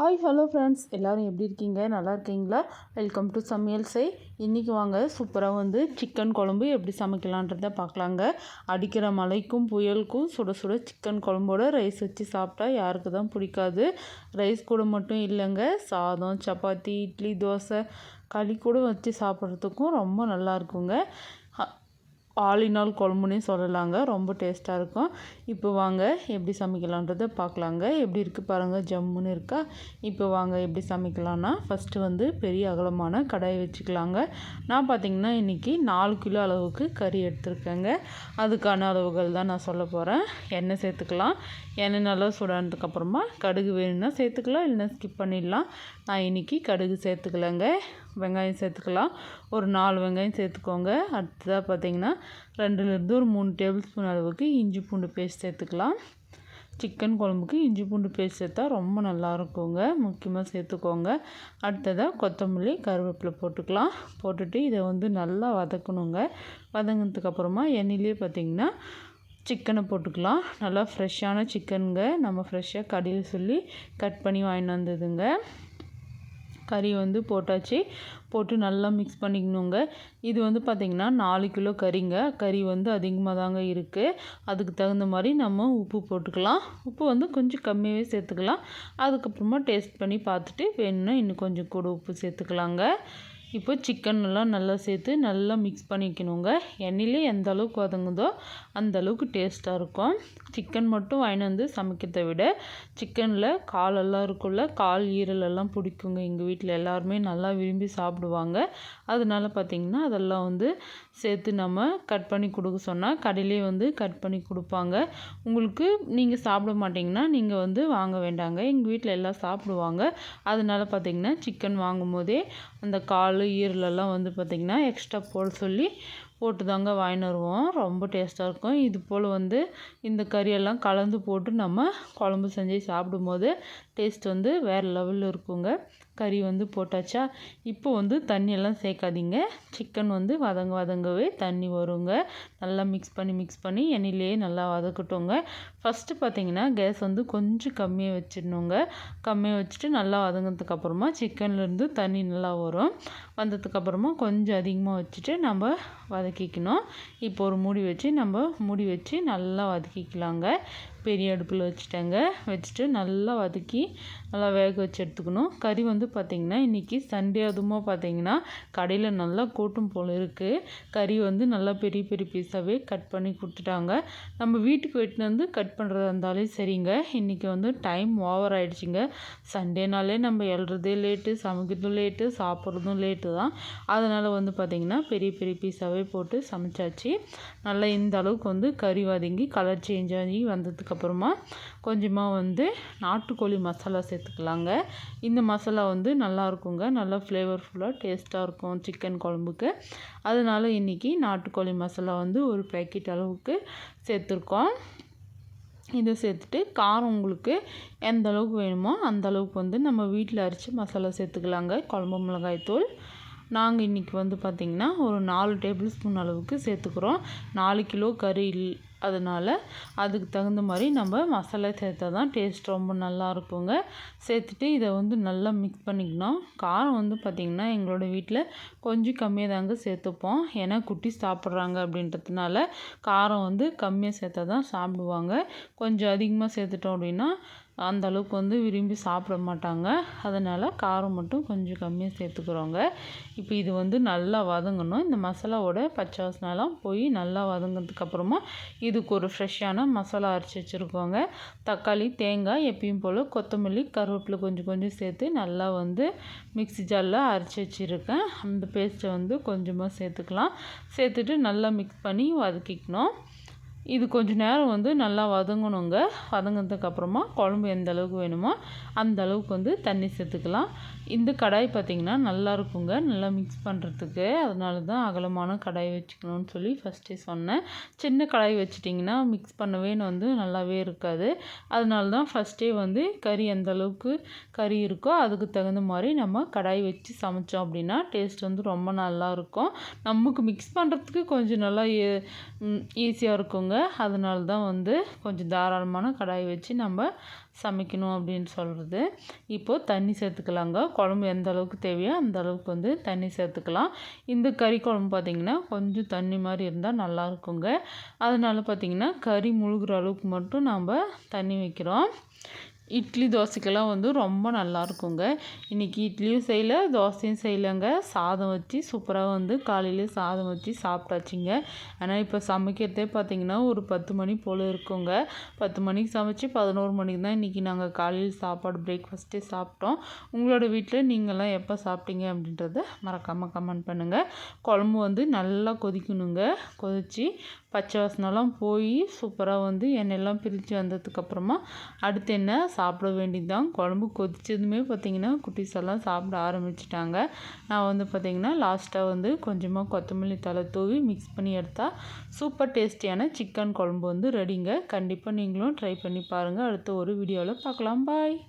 Hi hello friends எல்லோரும் எப்படி இருக்கீங்க? நல்லா இருக்கீங்களா? வெல்கம் டு சமையல் செய். இன்றைக்கி வாங்க சூப்பராக வந்து சிக்கன் குழம்பு எப்படி சமைக்கலான்றத பார்க்கலாங்க. அடிக்கிற மலைக்கும் புயலுக்கும் சுட சுட சிக்கன் குழம்போட ரைஸ் வச்சு சாப்பிட்டா யாருக்கு தான் பிடிக்காது. ரைஸ் கூட மட்டும் இல்லைங்க. சாதம் சப்பாத்தி இட்லி தோசை களி கூட வச்சு சாப்பிட்றதுக்கும் ரொம்ப நல்லா இருக்குங்க. ஆளினால் குழம்புனே சொல்லலாங்க. ரொம்ப டேஸ்ட்டாக இருக்கும். இப்போ வாங்க எப்படி சமைக்கலான்றதை பார்க்கலாங்க. எப்படி இருக்குது பாருங்கள் ஜம்முன்னு இருக்கா? இப்போ வாங்க எப்படி சமைக்கலான்னா ஃபஸ்ட்டு வந்து பெரிய அகலமான கடாயை வச்சுக்கலாங்க. நான் பார்த்திங்கன்னா இன்றைக்கி நாலு கிலோ அளவுக்கு கறி எடுத்துருக்கேங்க. அதுக்கான அளவுகள் தான் நான் சொல்ல போகிறேன் எண்ணெய் சேர்த்துக்கலாம். எண்ணெய் நல்லா சுடானதுக்கப்புறமா கடுகு வேணும்னா சேர்த்துக்கலாம் இல்லைன்னா ஸ்கிப் பண்ணிடலாம். நான் இன்றைக்கி கடுகு சேர்த்துக்கலங்க. வெங்காயம் சேர்த்துக்கலாம். ஒரு நாலு வெங்காயம் சேர்த்துக்கோங்க. அடுத்ததாக பார்த்திங்கன்னா ரெண்டுலேருந்து ஒரு மூணு டேபிள் ஸ்பூன் அளவுக்கு இஞ்சி பூண்டு பேஸ்ட் சேர்த்துக்கலாம். சிக்கன் குழம்புக்கு இஞ்சி பூண்டு பேஸ்ட் சேர்த்தா ரொம்ப நல்லா இருக்குங்க. முக்கியமாக சேர்த்துக்கோங்க. அடுத்ததாக கொத்தமல்லி கருவேப்பிலை போட்டுக்கலாம். போட்டுட்டு இதை வந்து நல்லா வதக்கணுங்க. வதங்கினதுக்கப்புறமா எண்ணெயிலே பார்த்திங்கன்னா சிக்கனை போட்டுக்கலாம். நல்லா ஃப்ரெஷ்ஷான சிக்கனுங்க. நம்ம ஃப்ரெஷ்ஷாக கடையில் சொல்லி கட் பண்ணி வாங்கிட்டு வந்ததுங்க. கறி வந்து போட்டாச்சு. போட்டு நல்லா மிக்ஸ் பண்ணிக்கணுங்க. இது வந்து பார்த்திங்கன்னா நாலு கிலோ கறிங்க. கறி வந்து அதிகமாக தாங்க இருக்குது அதுக்கு தகுந்த மாதிரி நம்ம உப்பு போட்டுக்கலாம். உப்பு வந்து கொஞ்சம் கம்மியாகவே சேர்த்துக்கலாம். அதுக்கப்புறமா டேஸ்ட் பண்ணி பார்த்துட்டு வேணும்னா இன்னும் கொஞ்சம் கூட உப்பு சேர்த்துக்கலாங்க. இப்போ சிக்கன் எல்லாம் நல்லா சேர்த்து நல்லா மிக்ஸ் பண்ணிக்கணுங்க. எண்ணெயிலே எந்த அளவுக்கு வதங்குதோ அந்த அளவுக்கு டேஸ்ட்டாக இருக்கும். சிக்கன் மட்டும் வாங்கிட்டு வந்து சமைக்கிறதை விட சிக்கனில் காலெல்லாம் இருக்குல்ல கால் ஈரலெல்லாம் பிடிக்குங்க. எங்கள் வீட்டில் எல்லாருமே நல்லா விரும்பி சாப்பிடுவாங்க. அதனால பார்த்திங்கன்னா அதெல்லாம் வந்து சேர்த்து நம்ம கட் பண்ணி கொடுக்க சொன்னால் கடையிலே வந்து கட் பண்ணி கொடுப்பாங்க. உங்களுக்கு நீங்கள் சாப்பிட மாட்டிங்கன்னா நீங்கள் வந்து வாங்க வேண்டாங்க. எங்கள் வீட்டில் எல்லாம் சாப்பிடுவாங்க. அதனால பார்த்திங்கன்னா சிக்கன் வாங்கும் போதே அந்த கால் ஈரலெல்லாம் வந்து பார்த்திங்கன்னா எக்ஸ்ட்ரா போட சொல்லி போட்டு தாங்க வாங்கின்னு வருவோம். ரொம்ப டேஸ்ட்டாக இருக்கும். இது போல் வந்து இந்த கறியெல்லாம் கலந்து போட்டு நம்ம குழம்பு செஞ்சு சாப்பிடும்போது டேஸ்ட் வந்து வேறு லெவலில் இருக்குங்க. கறி வந்து போட்டாச்சா? இப்போ வந்து தண்ணியெல்லாம் சேர்க்காதீங்க. சிக்கன் வந்து வதங்க வதங்கவே தண்ணி வருங்க. நல்லா மிக்ஸ் பண்ணி மிக்ஸ் பண்ணி எண்ணெயிலேயே நல்லா வதக்கட்டுங்க. ஃபஸ்ட்டு பார்த்தீங்கன்னா கேஸ் வந்து கொஞ்சம் கம்மியாக வச்சிடணுங்க. கம்மியாக வச்சுட்டு நல்லா வதங்கினதுக்கப்புறமா சிக்கன்லேருந்து தண்ணி நல்லா வரும். வந்ததுக்கப்புறமா கொஞ்சம் அதிகமாக வச்சுட்டு நம்ம வதக்கிக்கணும். இப்போ ஒரு மூடி வச்சு நம்ம மூடி வச்சு நல்லா வதக்கிக்கலாங்க. பெரிய அடுப்பில் வச்சுட்டேங்க. வச்சுட்டு நல்லா வதக்கி நல்லா வேக வச்சு எடுத்துக்கணும். கறி வந்து பார்த்திங்கன்னா இன்றைக்கி சண்டே அதுவுமா பார்த்திங்கன்னா கடையில் நல்லா கூட்டம் போல் இருக்குது கறி வந்து நல்லா பெரிய பெரிய பீஸாகவே கட் பண்ணி கொடுத்துட்டாங்க. நம்ம வீட்டுக்கு வெட்டினு வந்து கட் பண்ணுறதா இருந்தாலும் சரிங்க. இன்றைக்கி வந்து டைம் ஓவர் ஆகிடுச்சிங்க சண்டேனாலே நம்ம எழுறதே லேட்டு சமைக்கிறதும் லேட்டு சாப்பிட்றதும் லேட்டு தான். அதனால் வந்து பார்த்திங்கன்னா பெரிய பெரிய பீஸாகவே போட்டு சமைச்சாச்சு. நல்லா இந்த அளவுக்கு வந்து கறி வதங்கி கலர் சேஞ்ச் ஆகி வந்ததுக்கப்புறமா கொஞ்சமாக வந்து நாட்டுக்கோழி மசாலா சேர்த்துக்கலாங்க இந்த மசாலா வந்து நல்லா இருக்குங்க நல்லா ஃப்ளேவர்ஃபுல்லாக டேஸ்ட்டாக இருக்கும் சிக்கன் குழம்புக்கு. அதனால் இன்றைக்கி நாட்டுக்கோழி மசாலா வந்து ஒரு பேக்கெட் அளவுக்கு சேர்த்துருக்கோம். இதை சேர்த்துட்டு காரம் உங்களுக்கு எந்த அளவுக்கு வேணுமோ அந்த அளவுக்கு வந்து நம்ம வீட்டில் அரைச்சி மசாலா சேர்த்துக்கலாங்க. குழம்பு மிளகாய் தூள் நாங்கள் இன்றைக்கி வந்து பார்த்திங்கன்னா ஒரு நாலு டேபிள் ஸ்பூன் அளவுக்கு சேர்த்துக்கிறோம். நாலு கிலோ கறி அதனால் அதுக்கு தகுந்த மாதிரி நம்ம மசாலா சேர்த்தா தான் டேஸ்ட் ரொம்ப நல்லா இருக்குங்க. சேர்த்துட்டு இதை வந்து நல்லா மிக்ஸ் பண்ணிக்கணும். காரம் வந்து பார்த்திங்கன்னா எங்களோட வீட்டில் கொஞ்சம் கம்மியாக தாங்க சேர்த்துப்போம். ஏன்னா குட்டி சாப்பிட்றாங்க அப்படின்றதுனால காரம் வந்து கம்மியாக சேர்த்தா தான் சாப்பிடுவாங்க. கொஞ்சம் அதிகமாக சேர்த்துட்டோம் அப்படின்னா அந்த அளவுக்கு வந்து விரும்பி சாப்பிட மாட்டாங்க. அதனால் காரம் மட்டும் கொஞ்சம் கம்மியாக சேர்த்துக்கிறோங்க. இப்போ இது வந்து நல்லா வதங்கணும். இந்த மசாலாவோட பச்சை வாசனெலாம் போய் நல்லா வதங்கினதுக்கப்புறமா இதுக்கு ஒரு ஃப்ரெஷ்ஷான மசாலா அரைச்சி வச்சுருக்கோங்க. தக்காளி தேங்காய் எப்பயும் போல் கொத்தமல்லி கருவேப்பிலை கொஞ்சம் கொஞ்சம் சேர்த்து நல்லா வந்து மிக்ஸி ஜாரில் அரைச்சி வச்சுருக்கேன். அந்த பேஸ்ட்டை வந்து கொஞ்சமாக சேர்த்துக்கலாம். சேர்த்துட்டு நல்லா மிக்ஸ் பண்ணி வதக்கிக்கணும். இது கொஞ்சம் நேரம் வந்து நல்லா வதங்கணுங்க. வதங்கினதுக்கப்புறமா குழம்பு எந்த அளவுக்கு வேணுமோ அந்த அளவுக்கு வந்து தண்ணி சேர்த்துக்கலாம். இந்த கடாய் பார்த்திங்கன்னா நல்லா இருக்குங்க. நல்லா மிக்ஸ் பண்ணுறதுக்கு அதனால தான் அகலமான கடாய் வச்சுக்கணும்னு சொல்லி ஃபஸ்ட்டே சொன்னேன். சின்ன கடாய் வச்சிட்டிங்கன்னா மிக்ஸ் பண்ணவே வந்து நல்லாவே இருக்காது. அதனால தான் ஃபஸ்ட்டே வந்து கறி எந்த அளவுக்கு கறி இருக்கோ அதுக்கு தகுந்த மாதிரி நம்ம கடாய் வச்சு சமைச்சோம் அப்படின்னா டேஸ்ட் வந்து ரொம்ப நல்லாயிருக்கும் நமக்கு மிக்ஸ் பண்ணுறதுக்கு கொஞ்சம் நல்லா ஈஸியாக இருக்குங்க. அதனால தான் வந்து கொஞ்சம் தாராளமான கடாய் வச்சு நம்ம சமைக்கணும் அப்படின்னு சொல்கிறது இப்போது தண்ணி சேர்த்துக்கலாங்க. குழம்பு எந்த அளவுக்கு தேவையோ அந்த அளவுக்கு வந்து தண்ணி சேர்த்துக்கலாம். இந்த கறி குழம்பு பார்த்திங்கன்னா கொஞ்சம் தண்ணி மாதிரி இருந்தால் நல்லா இருக்குங்க. அதனால் பார்த்திங்கன்னா கறி முழுகிற அளவுக்கு மட்டும் நம்ம தண்ணி வைக்கிறோம். இட்லி தோசைக்கெல்லாம் வந்து ரொம்ப நல்லா இருக்குங்க இன்றைக்கி இட்லியும் செய்யலை தோசையும் செய்யலைங்க. சாதம் வச்சு சூப்பராக வந்து காலையிலேயே சாதம் வச்சு சாப்பிட்டாச்சுங்க. ஆனால் இப்போ சமைக்கிறதே பார்த்திங்கன்னா ஒரு பத்து மணி போல் இருக்குங்க. பத்து மணிக்கு சமைச்சு பதினோரு மணிக்கு தான் இன்றைக்கி நாங்கள் காலையில் சாப்பாடு பிரேக்ஃபாஸ்ட்டே சாப்பிட்டோம். உங்களோட வீட்டில் நீங்கள்லாம் எப்போ சாப்பிட்டீங்க அப்படின்றத மறக்காமல் கமெண்ட் பண்ணுங்கள் குழம்பு வந்து நல்லா கொதிக்கணுங்க. கொதித்து பச்சை வாசனெல்லாம் போய் சூப்பராக வந்து எண்ணெயெல்லாம் பிரித்து வந்ததுக்கப்புறமா அடுத்து என்ன சாப்பிட வேண்டியது தான் குழம்பு கொதித்ததுமே பார்த்திங்கன்னா குட்டீஸ் எல்லாம் சாப்பிட ஆரம்பிச்சிட்டாங்க. நான் வந்து பார்த்திங்கன்னா லாஸ்ட்டாக வந்து கொஞ்சமாக கொத்தமல்லி தலை தூவி மிக்ஸ் பண்ணி எடுத்தால் சூப்பர் டேஸ்டியான சிக்கன் குழம்பு வந்து ரெடிங்க கண்டிப்பாக நீங்களும் ட்ரை பண்ணி பாருங்கள் அடுத்த ஒரு வீடியோவில் பார்க்கலாம் பாய்